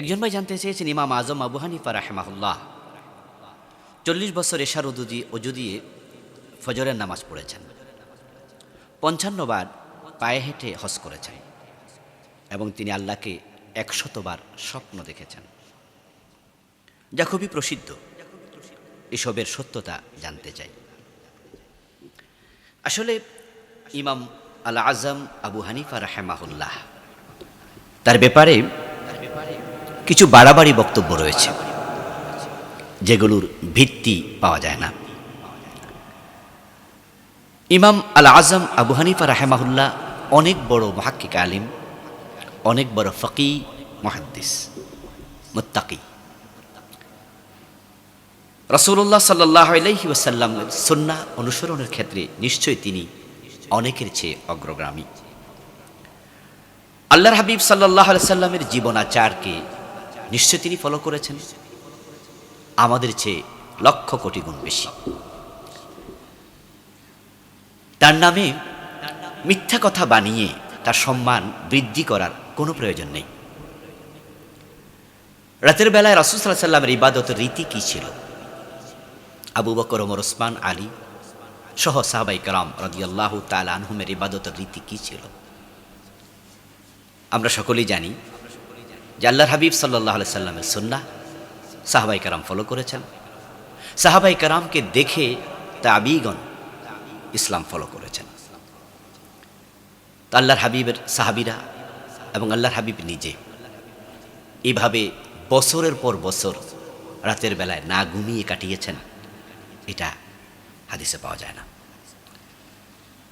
একজন ভাই জানতে চেয়েছেন, ইমাম আজম আবু হানিফা রাহেমাহুল্লাহ। চল্লিশ বছর এশার উদুদি অজু দিয়ে ফজরের নামাজ পড়েছেন। পঞ্চান্ন বার পায়ে হেঁটে হজ করেছেন এবং তিনি আল্লাহকে একশতবার স্বপ্ন দেখেছেন। যা খুবই প্রসিদ্ধ। এসবের সত্যতা জানতে চাই। আসলে ইমাম আল আজম আবু হানিফা রাহেমাহুল্লাহ, তার ব্যাপারে কিছু বাড়াবাড়ি বক্তব্য রয়েছে, যেগুলোর ভিত্তি পাওয়া যায় না। ইমাম আল আজম আবু হানিফা রাহেমাহুল্লাহ অনেক বড় মহাক্কিক আলিম, অনেক বড় ফকি মহাদ্দিস, মুত্তাকি। রসুল্লাহ সাল্লাহ আলহি ওসাল্লাম সন্না অনুসরণের ক্ষেত্রে নিশ্চয়ই তিনি অনেকের চেয়ে অগ্রগামী। আল্লাহর হাবিব সাল্লাহ সাল্লামের জীবনাচারকে নিশ্চয় তিনি ফলো করেছেন। আমাদের চেয়ে লক্ষ কোটি গুণ বেশি। তার নামে মিথ্যা কথা বানিয়ে তার সম্মান বৃদ্ধি করার কোনো প্রয়োজন নেই। রাতের বেলায় রসুসাল্লাহ সাল্লামের ইবাদতের রীতি কী ছিল? আবু বকর, ওমর, ওসমান, আলী সহ সাহাবাই কালাম রদিয়াল্লাহ তাল আনহুমের ইবাদতের রীতি কী ছিল? আমরা সকলেই জানি যে আল্লাহর হাবিব সাল্লাহ সাল্লামের সুন্না সাহাবাই কারাম ফলো করেছেন। সাহাবাই কারামকে দেখে তাবিগণ ইসলাম ফলো করেছেন। তো আল্লাহর হাবিবের সাহাবিরা এবং আল্লাহর হাবিব নিজে এভাবে বছরের পর বছর রাতের বেলায় না ঘুমিয়ে কাটিয়েছেন, এটা হাদিসে পাওয়া যায় না।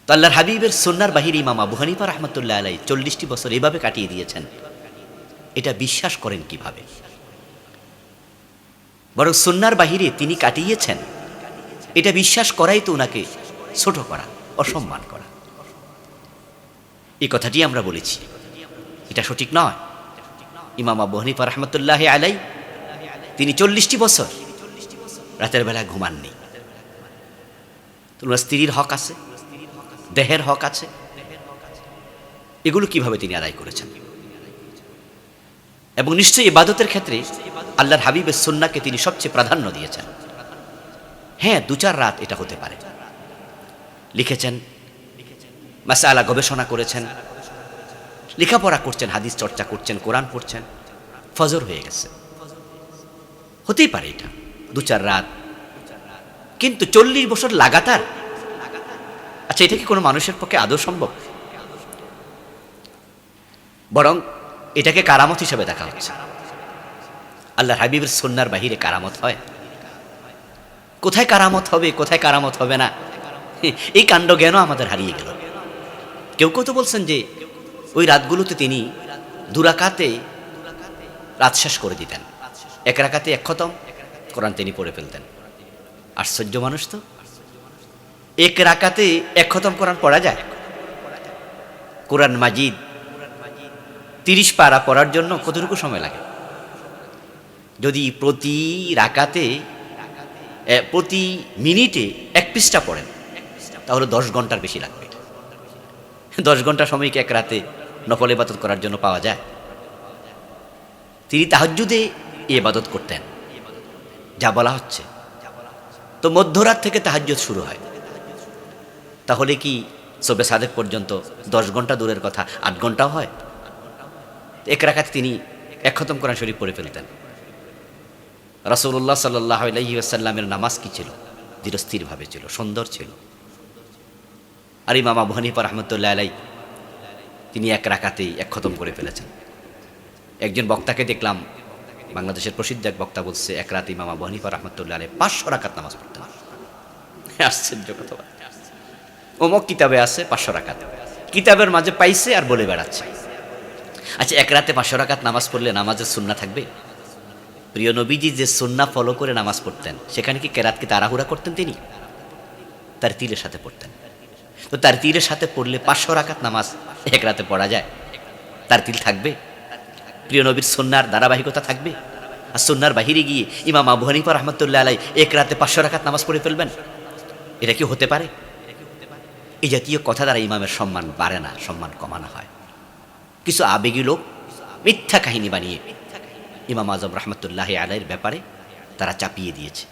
তো আল্লাহর হাবিবের সন্ন্যার বাহির ইমাম আবু হানিফা রহমতুল্লাহ আলাই চল্লিশটি বছর এভাবে কাটিয়ে দিয়েছেন। এটা বিশ্বাস করেন কীভাবে? বরং সন্ন্যার বাহিরে তিনি কাটিয়েছেন। এটা বিশ্বাস করাই তো ওনাকে ছোট করা, অসম্মান করা। এই কথাটি আমরা বলেছি। এটা সঠিক নয়। ইমাম আবু হানিফা রহমতুল্লাহ আলাই তিনি চল্লিশটি বছর রাতের বেলা ঘুমাননি। তোমার স্ত্রীর হক আছে, দেহের হক আছে। এগুলো কীভাবে তিনি আদায় করেছেন? এবং নিশ্চয়ই ইবাদতের ক্ষেত্রে আল্লাহর হাবিবের সন্নাকে তিনি সবচেয়ে প্রাধান্য দিয়েছেন। হ্যাঁ দু চার রাত এটা হতে পারে। লিখেছেন, মাসালা গবেষণা করেছেন, লেখাপড়া করছেন, হাদিস চর্চা করছেন, কোরআন পড়ছেন, ফজর হয়ে গেছে। হতেই পারে এটা, দু চার রাত। কিন্তু চল্লিশ বছর লাগাতার? আচ্ছা এটা কি কোনো মানুষের পক্ষে আদৌ সম্ভব? বরং এটাকে কারামত হিসেবে দেখা হচ্ছে আল্লাহ হাবিবের সন্ন্যার বাহিরে কারামত হয়? কোথায় কারামত হবে, কোথায় কারামত হবে না? এই কাণ্ড জ্ঞানও আমাদের হারিয়ে গেল। কেউ কেউ তো বলছেন যে, ওই রাতগুলোতে তিনি দুরাকাতে রাত শেষ করে দিতেন। এক রাকাতে এক খতম, কোরআন তিনি পড়ে ফেলতেন। আশ্চর্য মানুষ তো। এক রাকাতে এক খতম কোরআন পড়া যায়। কোরআন মাজিদ তিরিশ পারা পড়ার জন্য কতটুকু সময় লাগে? যদি প্রতি রাকাতে প্রতি মিনিটে এক পৃষ্ঠা পড়েন, তাহলে দশ ঘণ্টার বেশি লাগবে। দশ ঘণ্টা সময় কি এক রাতে নফল ইবাদত করার জন্য পাওয়া যায়? তিনি তাহাজ্জুদে এই ইবাদত করতেন। যা বলা হচ্ছে। তো মধ্যরাত থেকে তাহাজ্জুদ শুরু হয়। তাহলে কি সবে সাদেক পর্যন্ত দশ ঘণ্টা দূরের কথা? আট ঘন্টাও হয়? এক রাখাতে তিনি এক খতম কোরআন শরীফ পড়ে ফেলতেন। রাসৌল্লাহ সাল্লাহ আলহিউসাল্লামের নামাজ কি ছিল? ধীরস্থিরভাবে ছিল, সুন্দর ছিল। আর ইমাম আবু রহমতুল্লাহ আলাই তিনি এক রাখাতেই এক খতম করে ফেলেছেন। একজন বক্তাকে দেখলাম, বাংলাদেশের প্রসিদ্ধ এক বক্তা বলছে, এক রাতে ইমাম আবু রহমতুল্লাহ আলাই পাঁচশো রাকাত নামাজ পড়তে আশ্চর্য কথা। অমক কিতাবে আছে পাঁচশো রাকাত। কিতাবের মাঝে পাইছে আর বলে বেড়াচ্ছে। আচ্ছা এক রাতে পাঁচশো রাকাত নামাজ পড়লে নামাজের সুন্না থাকবে? প্রিয় নবীজি যে সুন্না ফলো করে নামাজ পড়তেন, সেখানে কি কেরাতকে তাড়াহুড়া করতেন তিনি? তার তীরের সাথে পড়তেন। তো তার তীরের সাথে পড়লে পাঁচশো রাকাত নামাজ এক রাতে পড়া যায়? তার তিল থাকবে? প্রিয় নবীর সন্ন্যার ধারাবাহিকতা থাকবে? আর সন্ন্যার বাহিরে গিয়ে ইমাম আবু হানিফা রহমতুল্লাহ আলাই এক রাতে পাঁচশো রাকাত নামাজ পড়ে ফেলবেন? এটা কি হতে পারে? এই জাতীয় কথা দ্বারা ইমামের সম্মান বাড়ে না, সম্মান কমানো হয়। কিছু আবেগী লোক, মিথ্যা কাহিনী বানিয়ে ইমাম আজম রহমতুল্লাহ আলাইয়ের ব্যাপারে তারা চাপিয়ে দিয়েছে,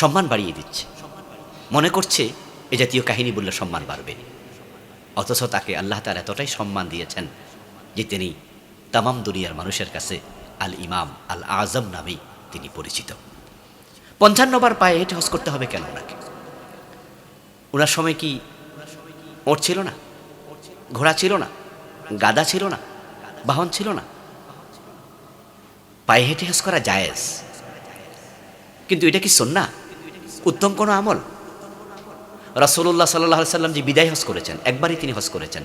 সম্মান বাড়িয়ে দিচ্ছে। মনে করছে এ জাতীয় কাহিনী বললে সম্মান বাড়বে। অথচ তাকে আল্লাহ তার এতটাই সম্মান দিয়েছেন যে তিনি তামাম দুনিয়ার মানুষের কাছে আল ইমাম আল আজম নামেই তিনি পরিচিত। পঞ্চান্নবার পায়ে হেঁটে হজ করতে হবে কেন ওনাকে? ওনার সময় কি ওর ছিল না? ঘোড়া ছিল না? গাদা ছিল না, বাহন ছিল না। পায়ে হেঁটে হজ করা জায়েজ। কিন্তু এটা কি সন্না উত্তম কোনো আমল? রাসুল্লাহ সাল্লাহ সাল্লাম যে বিদায় হজ করেছেন, একবারই তিনি হজ করেছেন।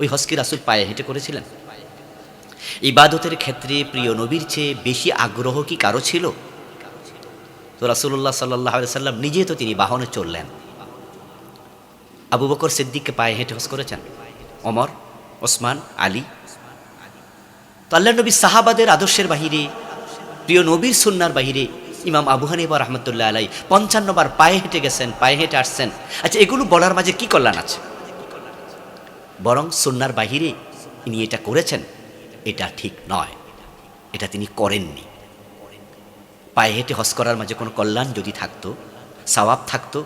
ওই হজ কি রাসুল পায়ে হেঁটে করেছিলেন? ইবাদতের ক্ষেত্রে প্রিয় নবীর চেয়ে বেশি আগ্রহ কি কারও ছিল? তো রাসুল্লাহ সাল্লাহ সাল্লাম নিজে তো তিনি বাহনে চললেন আবু বকর সিদ্দিককে পায়ে হেঁটে হজ করেছেন। অমর ওসমান, আলী। তো আল্লাহ নবী সাহাবাদের আদর্শের বাহিরে, প্রিয় নবীর সুন্নার বাহিরে ইমাম আবু হানিফা রহমতুল্লাহ আলাই পঞ্চান্নবার পায়ে হেঁটে গেছেন, পায়ে হেঁটে আসছেন। আচ্ছা এগুলো বলার মাঝে কি কল্যাণ আছে? বরং সুন্নার বাহিরে ইনি এটা করেছেন, এটা ঠিক নয়। এটা তিনি করেননি। পায়ে হেঁটে হজ করার মাঝে কোনো কল্যাণ যদি থাকতো, সওয়াব থাকতো,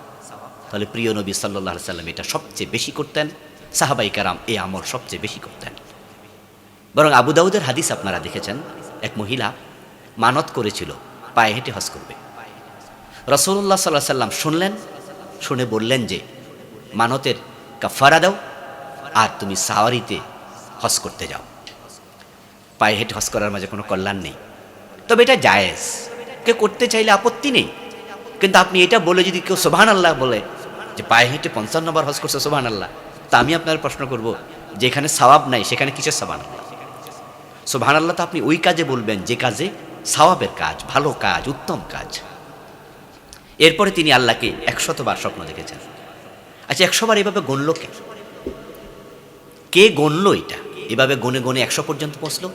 তাহলে প্রিয় নবী সাল্লাহ সাল্লাম এটা সবচেয়ে বেশি করতেন। সাহাবাই কারাম এই আমল সবচেয়ে বেশি করতেন। বরং আবু দাউদের হাদিস আপনারা দেখেছেন, এক মহিলা মানত করেছিল, পায়ে হেঁটে হজ করবে। রসুল্লাহ সাল্লাহ সাল্লাম শুনলেন, শুনে বললেন যে, মানতের কাফারা দাও আর তুমি সাওয়ারিতে হজ করতে যাও। পায়ে হেঁটে হজ করার মাঝে কোনো কল্যাণ নেই। তবে এটা জায়েজ। কে করতে চাইলে আপত্তি নেই। কিন্তু আপনি এটা বলে যদি কেউ সোভান আল্লাহ বলে যে, পায়ে হেঁটে পঞ্চান্ন বার হজ করছে সোভান আল্লাহ তা আমি আপনার প্রশ্ন করব, যেখানে সওয়াব নাই, সেখানে কিসের সাবান সোভান আল্লাহ তো আপনি ওই কাজে বলবেন, যে কাজে সওয়াবের কাজ, ভালো কাজ, উত্তম কাজ। এরপরে তিনি আল্লাহকে একশতবার স্বপ্ন দেখেছেন। আচ্ছা একশোবার এভাবে গণল কে? কে গণল এটা? এভাবে গনে গনে একশো পর্যন্ত পৌঁছলো?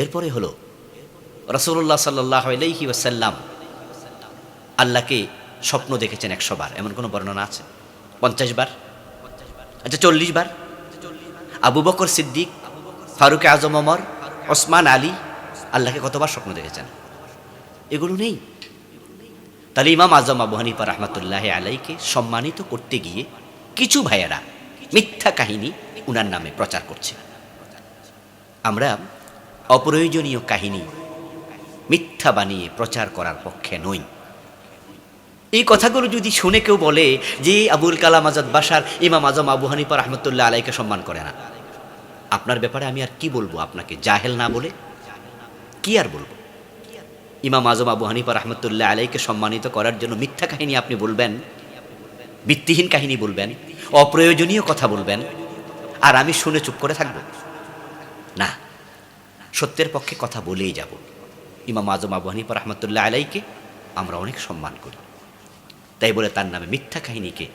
এরপরে হলো রসুল্লাহ সাল্লাহ আলহি আল্লাহকে স্বপ্ন দেখেছেন একশো বার এমন কোনো বর্ণনা আছে? পঞ্চাশ বার? আচ্ছা চল্লিশ বার। আবু বকর সিদ্দিক, ফারুক আজম অমর ওসমান আলী, আল্লাহকে কতবার স্বপ্ন দেখেছেন? এগুলো নেই। তাহলে ইমাম আজম আবু হানিফা রহমতুল্লাহ আলাইকে সম্মানিত করতে গিয়ে কিছু ভাইয়েরা মিথ্যা কাহিনী উনার নামে প্রচার করছে। আমরা অপ্রয়োজনীয় কাহিনী মিথ্যা বানিয়ে প্রচার করার পক্ষে নই। এই কথাগুলো যদি শুনে কেউ বলে যে আবুল কালাম আজাদ বাসার ইমাম আজম আবু হানিফা রহমতুল্লাহ আলাইকে সম্মান করে না, আপনার ব্যাপারে আমি আর কি বলব আপনাকে? জাহেল না বলে কি আর বলব? ইমাম আজম আবু হানিফা রহমতুল্লাহ আলাইকে সম্মানিত করার জন্য মিথ্যা কাহিনী আপনি বলবেন, ভিত্তিহীন কাহিনী বলবেন, অপ্রয়োজনীয় কথা বলবেন, আর আমি শুনে চুপ করে থাকব? না, সত্যের পক্ষে কথা বলেই যাব। ইমাম আজম আবু হানিফা রহমতুল্লাহ আলাইকে আমরা অনেক সম্মান করি। তাই বলে তার নামে মিথ্যা কাহিনীকে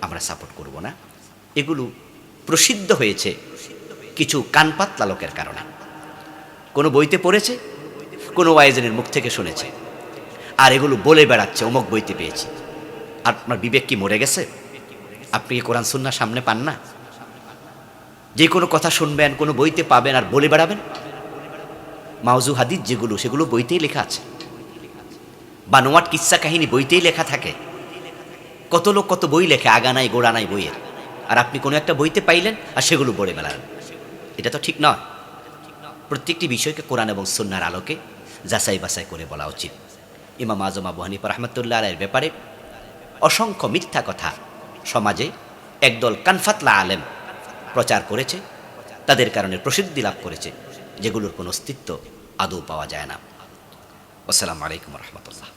আমরা সাপোর্ট করব না। এগুলো প্রসিদ্ধ হয়েছে কিছু কানপাত লালকের কারণে। কোনো বইতে পড়েছে? কোনো ওয়াইজেনের মুখ থেকে শুনেছে। আর এগুলো বলে বেড়াচ্ছে, অমুক বইতে পেয়েছি। আর আপনার বিবেক কি মরে গেছে? আপনি কি কোরআন সুন্না সামনে পান না? যে কোনো কথা শুনবেন, কোনো বইতে পাবেন আর বলে বেড়াবেন? মাউজু হাদিদ যেগুলো, সেগুলো বইতেই লেখা আছে। বানোয়াট কিচ্ছা কাহিনী বইতেই লেখা থাকে। কত লোক কত বই লেখে, আগা নাই, গোড়া নাই বইয়ের। আর আপনি কোনো একটা বইতে পাইলেন, আর সেগুলো বলে বেড়ালেন এটা তো ঠিক নয়। প্রত্যেকটি বিষয়কে কোরআন এবং সন্ন্যার আলোকে যাচাই বাছাই করে বলা উচিত। ইমাম আজম আবু হানিফ রহমতুল্লাহ আলের ব্যাপারে অসংখ্য মিথ্যা কথা সমাজে একদল কানফাতলা আলেম প্রচার করেছে, তাদের কারণে প্রসিদ্ধি লাভ করেছে, যেগুলোর কোনো অস্তিত্ব আদৌ পাওয়া যায় না। আসসালামু আলাইকুম রহমতুল্লাহ।